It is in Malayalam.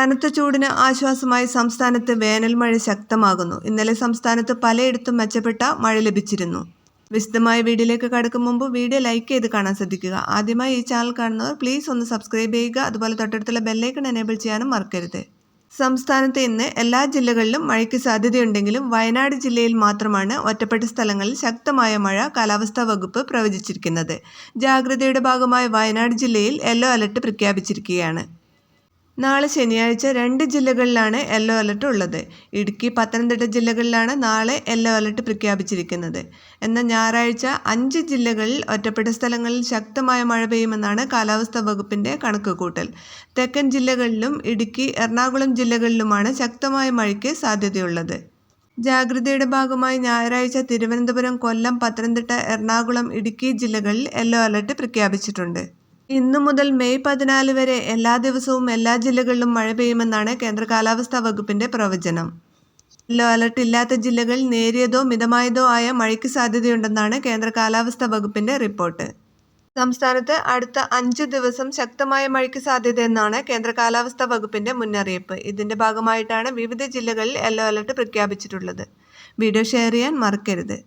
കനത്ത ചൂടിന് ആശ്വാസമായി സംസ്ഥാനത്ത് വേനൽ മഴ ശക്തമാകുന്നു. ഇന്നലെ സംസ്ഥാനത്ത് പലയിടത്തും മെച്ചപ്പെട്ട മഴ ലഭിച്ചിരുന്നു. വിശദമായ വീഡിയോയിലേക്ക് കടക്കും മുമ്പ് വീഡിയോ ലൈക്ക് ചെയ്ത് കാണാൻ ശ്രദ്ധിക്കുക. ആദ്യമായി ഈ ചാനൽ കാണുന്നവർ പ്ലീസ് ഒന്ന് സബ്സ്ക്രൈബ് ചെയ്യുക. അതുപോലെ തൊട്ടടുത്തുള്ള ബെല്ലൈക്കൺ എനേബിൾ ചെയ്യാനും മറക്കരുത്. സംസ്ഥാനത്ത് ഇന്ന് എല്ലാ ജില്ലകളിലും മഴയ്ക്ക് സാധ്യതയുണ്ടെങ്കിലും വയനാട് ജില്ലയിൽ മാത്രമാണ് ഒറ്റപ്പെട്ട സ്ഥലങ്ങളിൽ ശക്തമായ മഴ കാലാവസ്ഥാ വകുപ്പ് പ്രവചിച്ചിരിക്കുന്നത്. ജാഗ്രതയുടെ ഭാഗമായി വയനാട് ജില്ലയിൽ യെല്ലോ അലർട്ട് പ്രഖ്യാപിച്ചിരിക്കുകയാണ്. നാളെ ശനിയാഴ്ച രണ്ട് ജില്ലകളിലാണ് യെല്ലോ അലർട്ട് ഉള്ളത്. ഇടുക്കി പത്തനംതിട്ട ജില്ലകളിലാണ് നാളെ യെല്ലോ അലർട്ട് പ്രഖ്യാപിച്ചിരിക്കുന്നത്. എന്നാൽ ഞായറാഴ്ച അഞ്ച് ജില്ലകളിൽ ഒറ്റപ്പെട്ട സ്ഥലങ്ങളിൽ ശക്തമായ മഴ പെയ്യുമെന്നാണ് കാലാവസ്ഥാ വകുപ്പിന്റെ കണക്കുകൂട്ടൽ. തെക്കൻ ജില്ലകളിലും ഇടുക്കി എറണാകുളം ജില്ലകളിലുമാണ് ശക്തമായ മഴയ്ക്ക് സാധ്യതയുള്ളത്. ജാഗ്രതയുടെ ഭാഗമായി ഞായറാഴ്ച തിരുവനന്തപുരം കൊല്ലം പത്തനംതിട്ട എറണാകുളം ഇടുക്കി ജില്ലകളിൽ യെല്ലോ അലർട്ട് പ്രഖ്യാപിച്ചിട്ടുണ്ട്. ഇന്നു മുതൽ മെയ് പതിനാല് വരെ എല്ലാ ദിവസവും എല്ലാ ജില്ലകളിലും മഴ പെയ്യുമെന്നാണ് കേന്ദ്ര കാലാവസ്ഥാ വകുപ്പിന്റെ പ്രവചനം. യെല്ലോ അലർട്ട് ഇല്ലാത്ത ജില്ലകളിൽ നേരിയതോ മിതമായതോ ആയ മഴയ്ക്ക് സാധ്യതയുണ്ടെന്നാണ് കേന്ദ്ര കാലാവസ്ഥാ വകുപ്പിന്റെ റിപ്പോർട്ട്. സംസ്ഥാനത്ത് അടുത്ത അഞ്ച് ദിവസം ശക്തമായ മഴയ്ക്ക് സാധ്യതയെന്നാണ് കേന്ദ്ര കാലാവസ്ഥാ വകുപ്പിന്റെ മുന്നറിയിപ്പ്. ഇതിന്റെ ഭാഗമായിട്ടാണ് വിവിധ ജില്ലകളിൽ യെല്ലോ അലർട്ട് പ്രഖ്യാപിച്ചിട്ടുള്ളത്. വീഡിയോ ഷെയർ ചെയ്യാൻ മറക്കരുത്.